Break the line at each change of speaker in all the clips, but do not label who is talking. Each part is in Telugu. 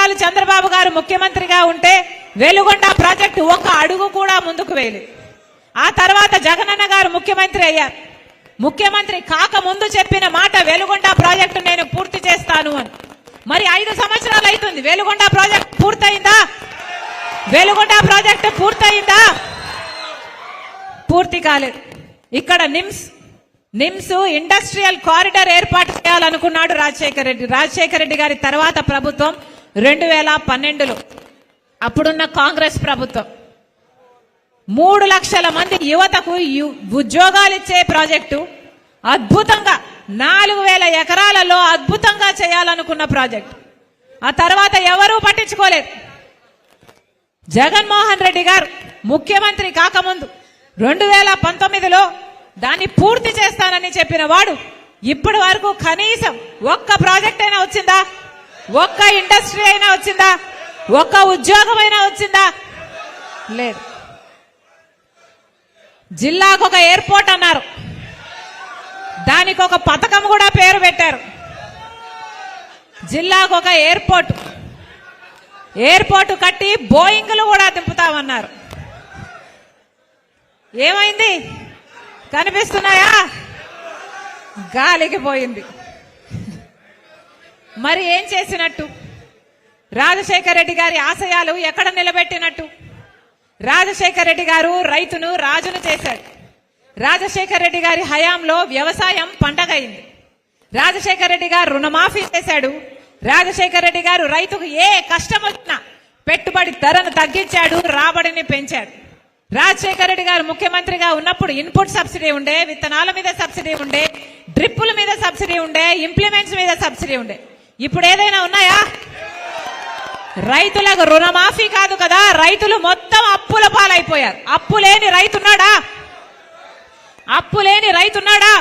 సంవత్సరాలు చంద్రబాబు గారు ముఖ్యమంత్రిగా ఉంటే వెలుగొండ ప్రాజెక్టు ఒక్క అడుగు కూడా ముందుకు వేయలేదు. ఆ తర్వాత జగనన్న గారు ముఖ్యమంత్రి అయ్యారు. ముఖ్యమంత్రి కాక ముందు చెప్పిన మాట వెలుగొండ ప్రాజెక్టు నేను పూర్తి చేస్తాను అని. మరి ఐదు సంవత్సరాలు అవుతుంది వెలుగొండ ప్రాజెక్ట్ పూర్తయిందా? వెలుగొండ ప్రాజెక్టు పూర్తయిందా? పూర్తి కాలేదు. ఇక్కడ నిమ్స్ నిమ్స్ ఇండస్ట్రియల్ కారిడార్ ఏర్పాటు చేయాలనుకున్నాడు రాజశేఖర రెడ్డి. రాజశేఖర రెడ్డి గారి తర్వాత ప్రభుత్వం రెండు వేల పన్నెండులో అప్పుడున్న కాంగ్రెస్ ప్రభుత్వం. మూడు లక్షల మంది యువతకు ఉద్యోగాలు ఇచ్చే ప్రాజెక్టు అద్భుతంగా నాలుగు వేల ఎకరాలలో అద్భుతంగా చేయాలనుకున్న ప్రాజెక్టు. ఆ తర్వాత ఎవరూ పట్టించుకోలేదు. జగన్మోహన్ రెడ్డి గారు ముఖ్యమంత్రి కాకముందు రెండు వేల పంతొమ్మిదిలో దాన్ని పూర్తి చేస్తానని చెప్పిన వాడు ఇప్పటి వరకు కనీసం ఒక్క ప్రాజెక్ట్ అయినా వచ్చిందా? ఒక్క ఇండస్ట్రీ అయినా వచ్చిందా? ఒక్క ఉద్యోగం అయినా వచ్చిందా? లేదు. జిల్లాకు ఒక ఎయిర్పోర్ట్ అన్నారు. దానికి ఒక పథకం కూడా పేరు పెట్టారు. జిల్లాకు ఒక ఎయిర్పోర్ట్. ఎయిర్పోర్ట్ కట్టి బోయింగ్లు కూడా దింపుతామన్నారు. ఏమైంది? కనిపిస్తున్నాయా? గాలికి పోయింది. మరి ఏం చేసినట్టు? రాజశేఖర రెడ్డి గారి ఆశయాలు ఎక్కడ నిలబెట్టినట్టు? రాజశేఖర రెడ్డి గారు రైతును రాజును చేశాడు రాజశేఖర రెడ్డి గారి హయాంలో వ్యవసాయం పండగైంది. రాజశేఖర రెడ్డి గారు రుణమాఫీ చేశాడు. రాజశేఖర రెడ్డి గారు రైతుకు ఏ కష్టం వచ్చినా పెట్టుబడి ధరను తగ్గించాడు రాబడిని పెంచాడు. రాజశేఖర రెడ్డి గారు ముఖ్యమంత్రిగా ఉన్నప్పుడు ఇన్పుట్ సబ్సిడీ ఉండే విత్తనాల మీద సబ్సిడీ ఉండే డ్రిప్పుల మీద సబ్సిడీ ఉండే ఇంప్లిమెంట్స్ మీద సబ్సిడీ ఉండే. ఇప్పుడు ఏదైనా ఉన్నాయా? రైతులకు రుణమాఫీ కాదు కదా రైతులు మొత్తం అప్పుల పాలైపోయారు. అప్పు లేని రైతున్నాడా? అప్పు లేని రైతున్నాడా?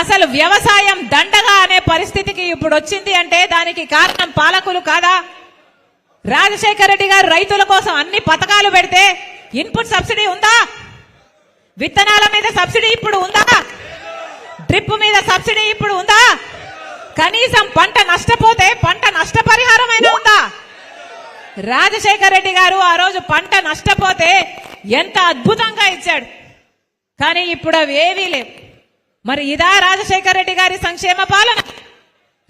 అసలు వ్యవసాయం దండగా అనే పరిస్థితికి ఇప్పుడు వచ్చింది అంటే దానికి కారణం పాలకులు కాదా? రాజశేఖర రెడ్డి గారు రైతుల కోసం అన్ని పథకాలు పెడితే ఇన్పుట్ సబ్సిడీ ఉందా? విత్తనాల మీద సబ్సిడీ ఇప్పుడు ఉందా? డ్రిప్ మీద సబ్సిడీ ఇప్పుడు ఉందా? కనీసం పంట నష్టపోతే పంట నష్టపరిహారమైనా ఉందా? రాజశేఖర రెడ్డి గారు ఆ రోజు పంట నష్టపోతే ఎంత అద్భుతంగా ఇచ్చాడు. కానీ ఇప్పుడు అవి ఏవీ లేవు. మరి ఇదా రాజశేఖర రెడ్డి గారి సంక్షేమ పాలన?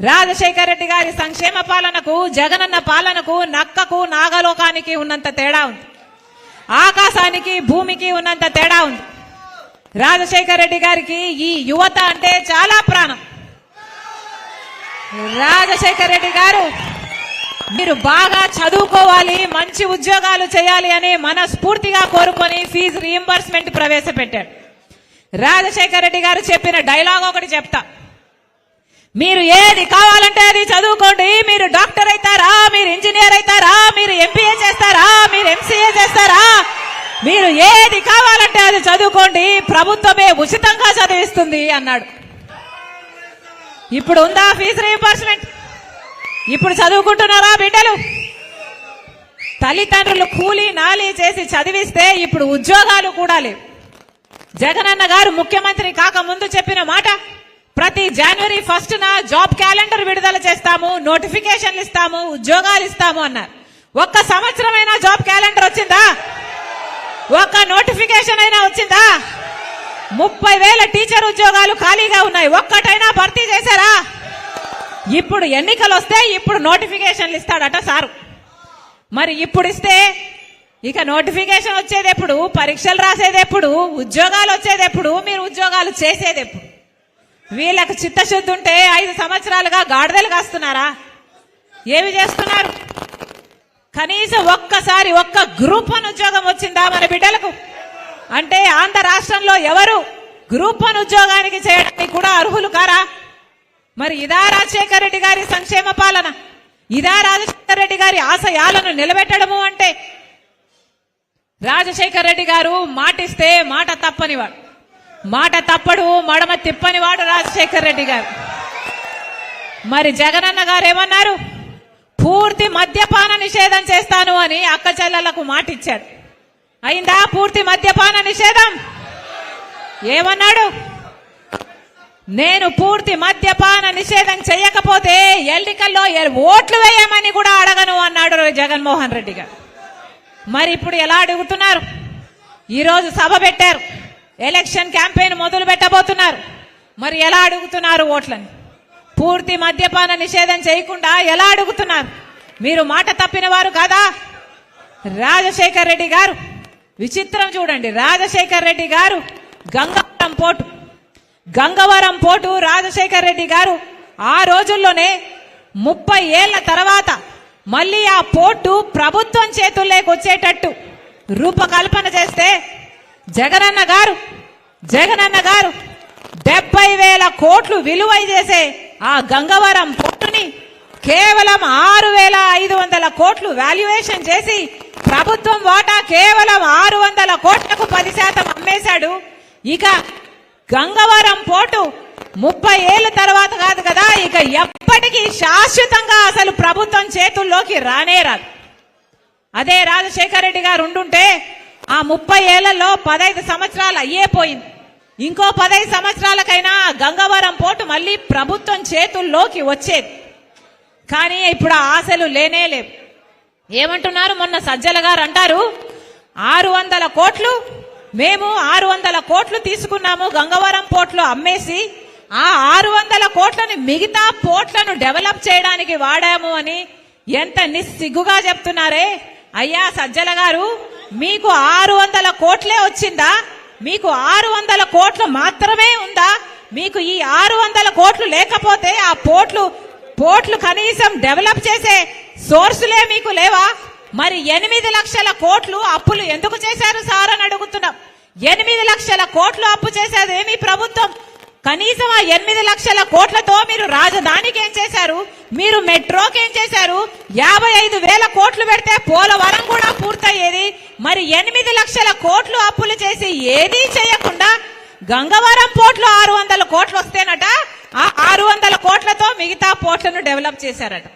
రాజశేఖర రెడ్డి గారి సంక్షేమ పాలనకు జగనన్న పాలనకు నక్కకు నాగలోకానికి ఉన్నంత తేడా ఉంది. ఆకాశానికి భూమికి ఉన్నంత తేడా ఉంది. రాజశేఖర రెడ్డి గారికి ఈ యువత అంటే చాలా ప్రాణం. రాజశేఖర రెడ్డి గారు మీరు బాగా చదువుకోవాలి మంచి ఉద్యోగాలు చేయాలి అని మనస్ఫూర్తిగా కోరుకొని ఫీజు రీఎంబర్స్మెంట్ ప్రవేశపెట్టాడు రాజశేఖర రెడ్డి గారు చెప్పిన డైలాగ్ ఒకటి చెప్తా. మీరు ఏది కావాలంటే అది చదువుకోండి. మీరు డాక్టర్ అవుతారా? మీరు ఇంజనీర్ అవుతారా? మీరు ఎంపీఏ చేస్తారా? మీరు ఎంసీఏ చేస్తారా? మీరు ఏది కావాలంటే అది చదువుకోండి. ప్రభుత్వమే ఉచితంగా చదివిస్తుంది అన్నాడు. ఇప్పుడు ఉందా ఫీజు రీఎంబర్స్మెంట్ ఇప్పుడు చదువుకుంటున్నారా బిడ్డలు? తల్లిదండ్రులు కూలి నాలి చేసి చదివిస్తే ఇప్పుడు ఉద్యోగాలు కూడా లేవు. జగనన్న గారు ముఖ్యమంత్రి కాకముందు చెప్పిన మాట ప్రతి జనవరి ఫస్ట్ నా జాబ్ క్యాలెండర్ విడుదల చేస్తాము నోటిఫికేషన్లు ఇస్తాము ఉద్యోగాలు ఇస్తాము అన్నారు. ఒక్క సంవత్సరమైనా జాబ్ క్యాలెండర్ వచ్చిందా? ఒక్క నోటిఫికేషన్ అయినా వచ్చిందా? ముప్పై వేల టీచర్ ఉద్యోగాలు ఖాళీగా ఉన్నాయి. ఒక్కటైనా భర్తీ చేశారా? ఇప్పుడు ఎన్నికలు వస్తే ఇప్పుడు నోటిఫికేషన్లు ఇస్తాడట సారు. మరి ఇప్పుడు ఇస్తే ఇక నోటిఫికేషన్ వచ్చేదెప్పుడు పరీక్షలు రాసేది ఎప్పుడు? ఉద్యోగాలు వచ్చేది ఎప్పుడు? మీరు ఉద్యోగాలు చేసేదెప్పుడు వీళ్ళకి చిత్తశుద్ధి ఉంటే ఐదు సంవత్సరాలుగా గాడిదలు కాస్తున్నారా? ఏమి చేస్తున్నారు? కనీసం ఒక్కసారి ఒక్క గ్రూప్ వన్ ఉద్యోగం వచ్చిందా మన బిడ్డలకు? అంటే ఆంధ్ర రాష్ట్రంలో ఎవరు గ్రూప్ వన్ ఉద్యోగానికి చేయడానికి కూడా అర్హులు కారా? మరి ఇదా రాజశేఖర రెడ్డి గారి సంక్షేమ పాలన? ఇదా రాజశేఖర రెడ్డి గారి ఆశయాలను నిలబెట్టడము అంటే రాజశేఖర రెడ్డి గారు మాటిస్తే మాట తప్పనివాడు. మాట తప్పడు మడమ తిప్పనివాడు రాజశేఖర రెడ్డి గారు. మరి జగనన్న గారు ఏమన్నారు? పూర్తి మద్యపాన నిషేధం చేస్తాను అని అక్క చెల్లెలకు మాటిచ్చాడు అయిందా? పూర్తి మద్యపాన నిషేధం? ఏమన్నాడు? నేను పూర్తి మద్యపాన నిషేధం చేయకపోతే ఎన్నికల్లో ఓట్లు వేయమని కూడా అడగను అన్నాడు జగన్మోహన్ రెడ్డి గారు. మరి ఇప్పుడు ఎలా అడుగుతున్నారు? ఈరోజు సభ పెట్టారు. ఎలక్షన్ క్యాంపెయిన్ మొదలు పెట్టబోతున్నారు. మరి ఎలా అడుగుతున్నారు ఓట్లని? పూర్తి మద్యపాన నిషేధం చేయకుండా ఎలా అడుగుతున్నారు? మీరు మాట తప్పిన వారు కాదా? రాజశేఖర్ రెడ్డి గారు విచిత్రం చూడండి. రాజశేఖర్ రెడ్డి గారు గంగవరం పోటు గంగవరం పోటు రాజశేఖర్ రెడ్డి గారు ఆ రోజుల్లోనే ముప్పై ఏళ్ళ తర్వాత మళ్ళీ ఆ పోర్టు ప్రభుత్వం చేతుల్లోకి వచ్చేటట్టు రూపకల్పన చేస్తే జగనన్న గారు జగనన్న గారు డెబ్బై వేల కోట్లు విలువ చేసే ఆ గంగవరం పోర్టుని కేవలం ఆరు వేల ఐదు వందల కోట్లు వాల్యుయేషన్ చేసి ప్రభుత్వం వాటా కేవలం ఆరు వందల కోట్లకు పది శాతం అమ్మేశాడు. ఇక గంగవరం పోటు ముప్పై ఏళ్ళ తర్వాత కాదు కదా ఇక ఎప్పటికీ శాశ్వతంగా అసలు ప్రభుత్వం చేతుల్లోకి రానే రాదు. అదే రాజశేఖర రెడ్డి గారు ఉండుంటే ఆ ముప్పై ఏళ్ళలో పదహైదు సంవత్సరాలు అయ్యే పోయింది. ఇంకో పదహైదు సంవత్సరాలకైనా గంగవరం పోటు మళ్ళీ ప్రభుత్వం చేతుల్లోకి వచ్చేది. కానీ ఇప్పుడు ఆశలు లేనే లేవు. ఏమంటున్నారు? మొన్న సజ్జల గారు అంటారు ఆరు వందల కోట్లు మేము ఆరు వందల కోట్లు తీసుకున్నాము గంగవరం పోర్ట్లో అమ్మేసి ఆ ఆరు వందల కోట్లని మిగతా పోర్ట్లను డెవలప్ చేయడానికి వాడాము అని ఎంత నిస్సిగ్గుగా చెప్తున్నారే? అయ్యా సజ్జల గారు మీకు ఆరు వందల కోట్లే వచ్చిందా? మీకు ఆరు వందల కోట్లు మాత్రమే ఉందా? మీకు ఈ ఆరు వందల కోట్లు లేకపోతే ఆ పోర్ట్లు పోర్ట్లు కనీసం డెవలప్ చేసే సోర్సులే మీకు లేవా? మరి ఎనిమిది లక్షల కోట్లు అప్పులు ఎందుకు చేశారు సార్ అని అడుగుతున్నాం. ఎనిమిది లక్షల కోట్లు అప్పు చేసేది ఏమి ప్రభుత్వం? కనీసం ఆ ఎనిమిది లక్షల కోట్లతో మీరు రాజధానికి ఏం చేశారు? మీరు మెట్రోకి ఏం చేశారు? యాభై ఐదు వేల కోట్లు పెడితే పోలవరం కూడా పూర్తయ్యేది. మరి ఎనిమిది లక్షల కోట్లు అప్పులు చేసి ఏదీ చేయకుండా గంగవరం పోర్ట్లో ఆరు వందల కోట్లు వస్తేనట ఆ ఆరు వందల కోట్లతో మిగతా పోర్ట్లను డెవలప్ చేశారట.